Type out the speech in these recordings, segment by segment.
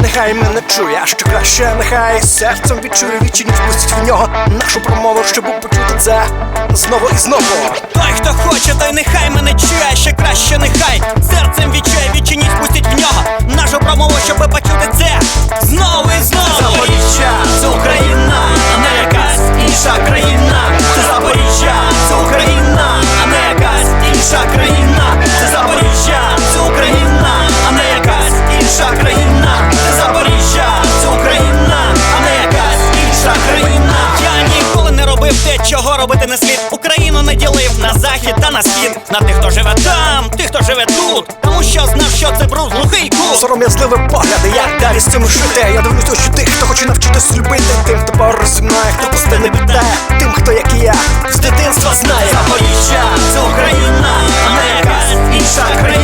нехай мене чує, а що краще, нехай серцем відчує відчиніть, впустіть в нього нашу промову, щоб почути це знову і знову. Той, хто хоче, той нехай мене чує, ще краще нехай серцем відчує, відчиніть, пустіть в нього нашу промову, щоб на схід. На тих, хто живе там, тих, хто живе тут. Тому що знав, що це бруд глухий кут. Сором'язливі погляди, як далі з цим жити. Я дивлюсь очі тих, хто хоче навчитись любити. Тим, хто поруч зі мною, хто пусти не питає. Тим, хто як і я, з дитинства знає. Запоріжжя, це Україна, а не якась інша країна.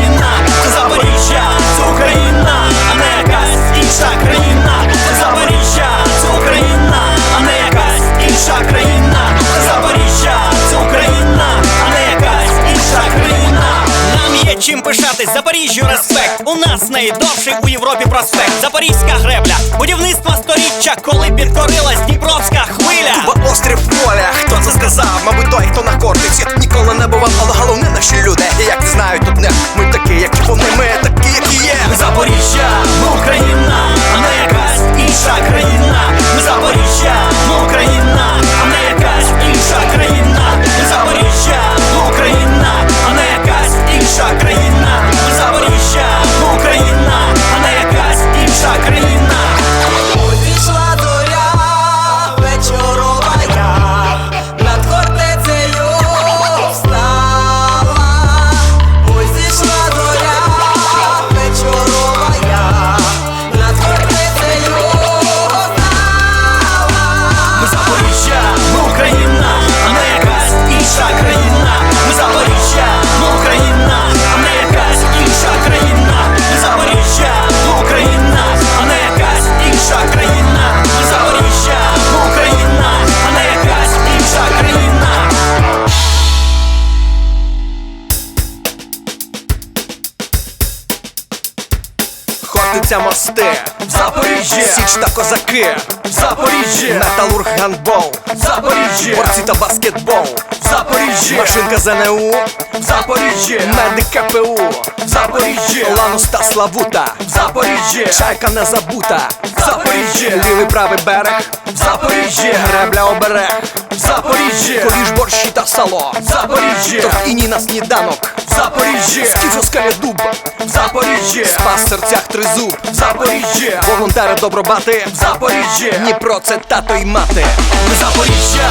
Чим Запоріжжю респект. У нас найдовший у Європі проспект. Запорізька гребля, будівництво сторіччя, коли підкорилась Дніпровська хвиля. Бо острів воля, хто це сказав? Мабуть, той, хто на кортиці ніколи не бував, але головне наші люди. І як не знають тут не ми такі, як і вони, ми такі, які є. Запоріжжя, Україна, а не якась інша країна. Хортиця мости, В Запоріжжі, Січ та козаки, в Запоріжжі, Металург гандбол, в Запоріжжі, борці та баскетбол, в Запоріжжі, машинка ЗНУ, в Запоріжжі, медик КПУ, в Запоріжжі, Ланус та Славута, в Запоріжжі, чайка не забута, в Запоріжжі, лівий правий берег, в Запоріжжі, гребля оберег, в коріж борщі та сало, Запоріжжя, Запоріжжі, товтіні на сніданок, Запоріжжя, скіфовська дуб, Запоріжжя, спас в серцях тризуб, Запоріжжя, волонтери добробати, Запоріжжя, Дніпро це тато й мати. Запоріжжя,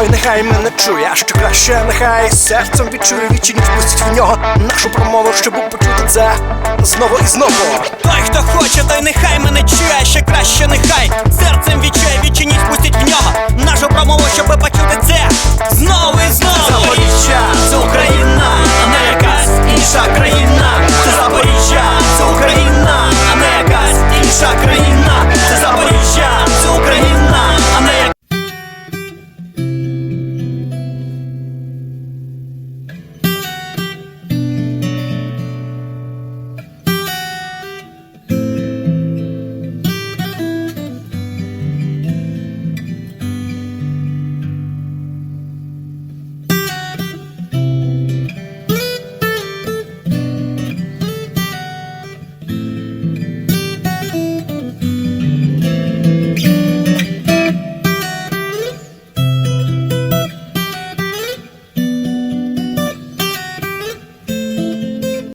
той нехай мене чує, що краще, нехай серцем відчує вічі ніч в нього нашу промову, щоб почути це знову і знову. Той, хто хоче, той нехай мене чує, ще краще, нехай серцем відчує, вічі ніч в нього. Нашу промову, щоб почути це.